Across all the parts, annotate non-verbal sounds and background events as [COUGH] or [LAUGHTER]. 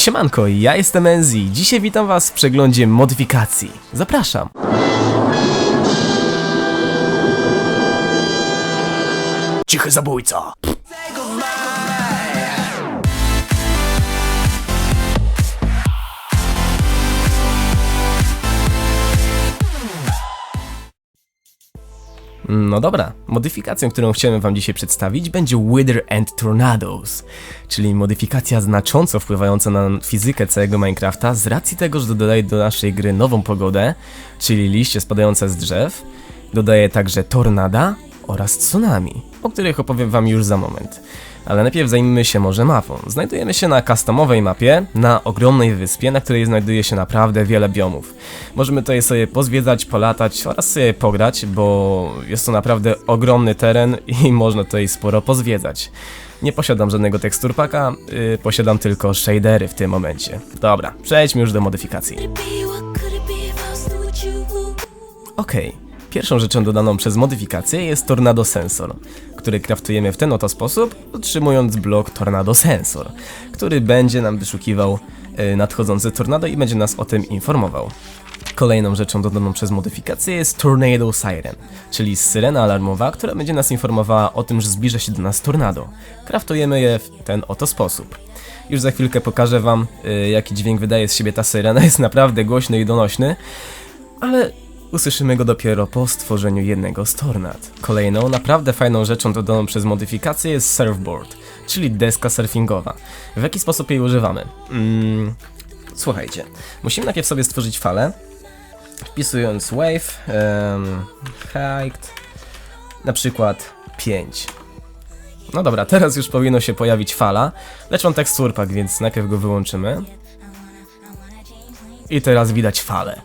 Siemanko, ja jestem Enzi. Dzisiaj witam was w przeglądzie modyfikacji. Zapraszam. Cichy zabójca. No dobra, modyfikacją, którą chciałem wam dzisiaj przedstawić będzie Wither and Tornadoes, czyli modyfikacja znacząco wpływająca na fizykę całego Minecrafta z racji tego, że dodaje do naszej gry nową pogodę, czyli liście spadające z drzew, dodaje także tornada oraz tsunami, o których opowiem wam już za moment. Ale najpierw zajmijmy się może mapą. Znajdujemy się na customowej mapie, na ogromnej wyspie, na której znajduje się naprawdę wiele biomów. Możemy tutaj sobie pozwiedzać, polatać oraz sobie pograć, bo jest to naprawdę ogromny teren i [LAUGHS] można tutaj sporo pozwiedzać. Nie posiadam żadnego teksturpaka, yy, posiadam tylko shadery w tym momencie. Dobra, przejdźmy już do modyfikacji. be? What pierwszą rzeczą dodaną przez modyfikację jest Tornado Sensor, który kraftujemy w ten oto sposób, otrzymując blok Tornado Sensor, który będzie nam wyszukiwał y, nadchodzące tornado i będzie nas o tym informował. Kolejną rzeczą dodaną przez modyfikację jest Tornado Siren, czyli syrena alarmowa, która będzie nas informowała o tym, że zbliża się do nas tornado. Kraftujemy je w ten oto sposób. Już za chwilkę pokażę wam, y, jaki dźwięk wydaje z siebie ta syrena, [LAUGHS] jest naprawdę głośny i donośny, ale usłyszymy go dopiero po stworzeniu jednego z tornad. Kolejną, naprawdę fajną rzeczą dodaną przez modyfikację jest surfboard, czyli deska surfingowa. W jaki sposób jej używamy? Mm, słuchajcie, musimy najpierw sobie stworzyć falę, wpisując wave, um, height, na przykład 5. No dobra, teraz już powinno się pojawić fala, lecz mam teksturpak, więc najpierw go wyłączymy. I teraz widać falę,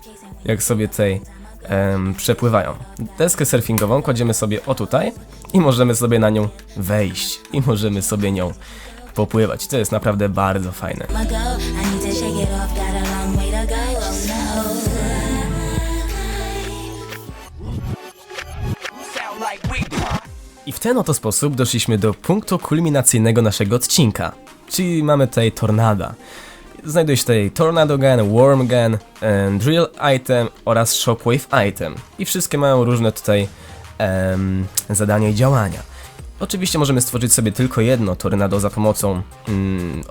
jak sobie tutaj em, przepływają. Deskę surfingową kładziemy sobie o tutaj i możemy sobie na nią wejść i możemy sobie nią popływać. To jest naprawdę bardzo fajne. Oh no. I w ten oto sposób doszliśmy do punktu kulminacyjnego naszego odcinka, czyli mamy tutaj tornada. Znajduje się tutaj Tornado Gun, Worm Gun, Drill Item oraz Shockwave Item. I wszystkie mają różne tutaj zadania i działania. Oczywiście możemy stworzyć sobie tylko jedno tornado za pomocą mm,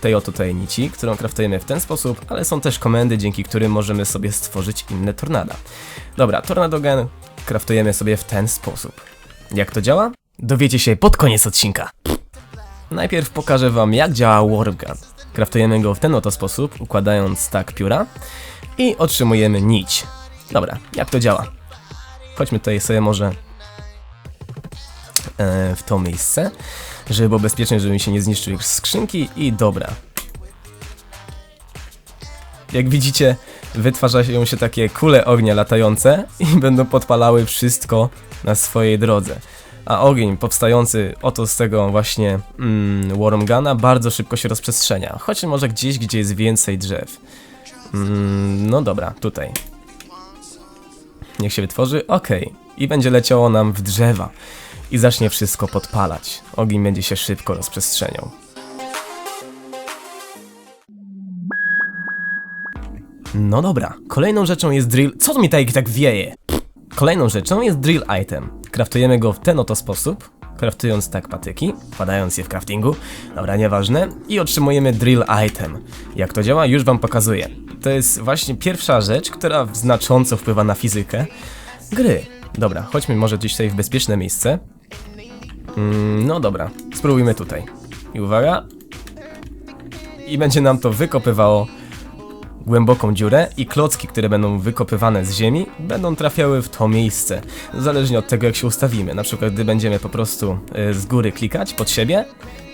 tej oto tej nici, którą kraftujemy w ten sposób, ale są też komendy, dzięki którym możemy sobie stworzyć inne tornada. Dobra, Tornado Gun kraftujemy sobie w ten sposób. Jak to działa? Dowiecie się pod koniec odcinka. Najpierw pokażę wam jak działa Warpgun. Kraftujemy go w ten oto sposób, układając tak pióra i otrzymujemy nić. Dobra, jak to działa? Chodźmy tutaj sobie może e, w to miejsce, żeby było bezpiecznie, żeby mi się nie zniszczyły skrzynki i dobra. Jak widzicie, wytwarzają się takie kule ognia latające i będą podpalały wszystko na swojej drodze. A ogień powstający oto z tego właśnie mm, Wormgana bardzo szybko się rozprzestrzenia. Choć może gdzieś, gdzie jest więcej drzew. Mm, no dobra, tutaj. Niech się wytworzy. Ok. I będzie leciało nam w drzewa. I zacznie wszystko podpalać. Ogień będzie się szybko rozprzestrzeniał. No dobra, kolejną rzeczą jest drill. Co mi tak, tak wieje? Kolejną rzeczą jest drill item. Kraftujemy go w ten oto sposób, kraftując tak patyki, wkładając je w craftingu, dobra, nieważne, i otrzymujemy drill item. Jak to działa, już wam pokazuję. To jest właśnie pierwsza rzecz, która znacząco wpływa na fizykę gry. Dobra, chodźmy może gdzieś tutaj w bezpieczne miejsce. Mm, no dobra, spróbujmy tutaj. I uwaga. I będzie nam to wykopywało głęboką dziurę i klocki, które będą wykopywane z ziemi, będą trafiały w to miejsce. Zależnie od tego, jak się ustawimy. Na przykład, gdy będziemy po prostu y, z góry klikać pod siebie,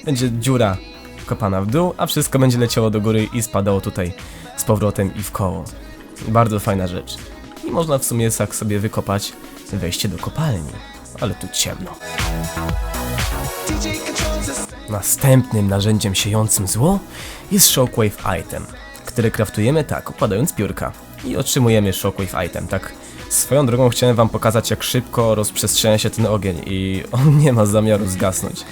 będzie dziura kopana w dół, a wszystko będzie leciało do góry i spadało tutaj z powrotem i w koło. Bardzo fajna rzecz. I można w sumie tak sobie wykopać wejście do kopalni. Ale tu ciemno. Następnym narzędziem siejącym zło jest Shockwave Item, które kraftujemy tak, układając piórka i otrzymujemy Shockwave Item, tak. Swoją drogą chciałem wam pokazać jak szybko rozprzestrzenia się ten ogień i [LAUGHS] on nie ma zamiaru zgasnąć.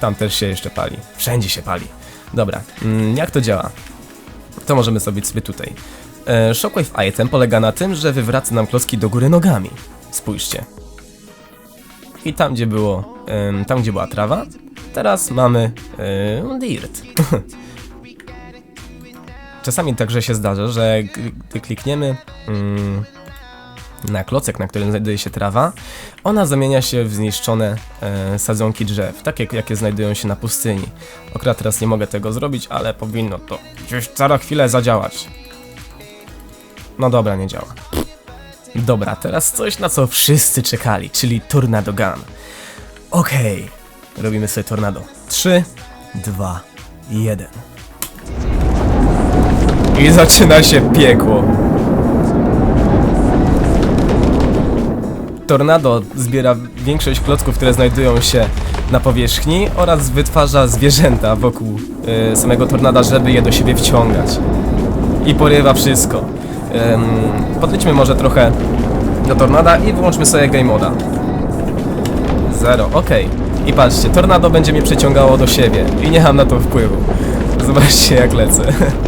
Tam też się jeszcze pali, wszędzie się pali. Dobra, mm, jak to działa? to możemy zrobić sobie tutaj. E, Shockwave item polega na tym, że wywraca nam klocki do góry nogami. Spójrzcie. I tam gdzie było, tam gdzie była trawa, teraz mamy dirt. [LAUGHS] Czasami także się zdarza, że gdy klikniemy mm, na klocek, na którym znajduje się trawa, ona zamienia się w zniszczone e, sadzonki drzew, takie jakie znajdują się na pustyni. Akurat teraz nie mogę tego zrobić, ale powinno to gdzieś za chwilę zadziałać. No dobra, nie działa. Dobra, teraz coś na co wszyscy czekali, czyli Tornado Gun. Okej, robimy sobie tornado. 3, 2, 1. I zaczyna się piekło. Tornado zbiera większość klocków, które znajdują się na powierzchni oraz wytwarza zwierzęta wokół y, samego tornada, żeby je do siebie wciągać. I porywa wszystko. Ym, podliczmy może trochę do tornada i wyłączmy sobie game moda. Zero, okej. I patrzcie, tornado będzie mnie przyciągało do siebie i nie mam na to wpływu. Zobaczcie jak lecę. [LAUGHS]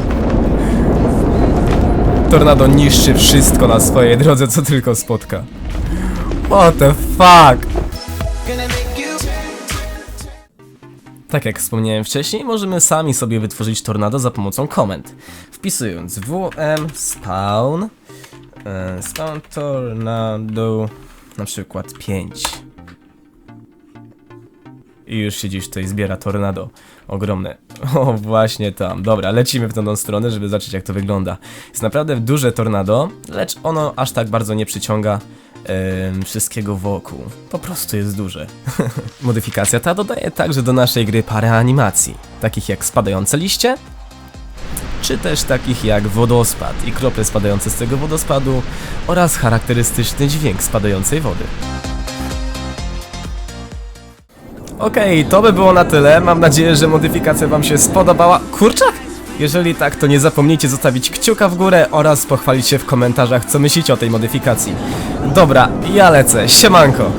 Tornado niszczy wszystko na swojej drodze, co tylko spotka. What the fuck? Tak jak wspomniałem wcześniej, możemy sami sobie wytworzyć tornado za pomocą komend. Wpisując wm spawn e, spawn tornado na przykład 5 i już się dziś tutaj zbiera tornado ogromne. [LAUGHS] O, właśnie tam. Dobra, lecimy w tą stronę, żeby zobaczyć jak to wygląda. Jest naprawdę duże tornado, lecz ono aż tak bardzo nie przyciąga em, wszystkiego wokół. Po prostu jest duże. [LAUGHS] Modyfikacja ta dodaje także do naszej gry parę animacji, takich jak spadające liście, czy też takich jak wodospad i krople spadające z tego wodospadu oraz charakterystyczny dźwięk spadającej wody. Okej, to by było na tyle. Mam nadzieję, że modyfikacja Wam się spodobała. Kurczak? Jeżeli tak, to nie zapomnijcie zostawić kciuka w górę oraz pochwalić się w komentarzach, co myślicie o tej modyfikacji. Dobra, ja lecę. Siemanko!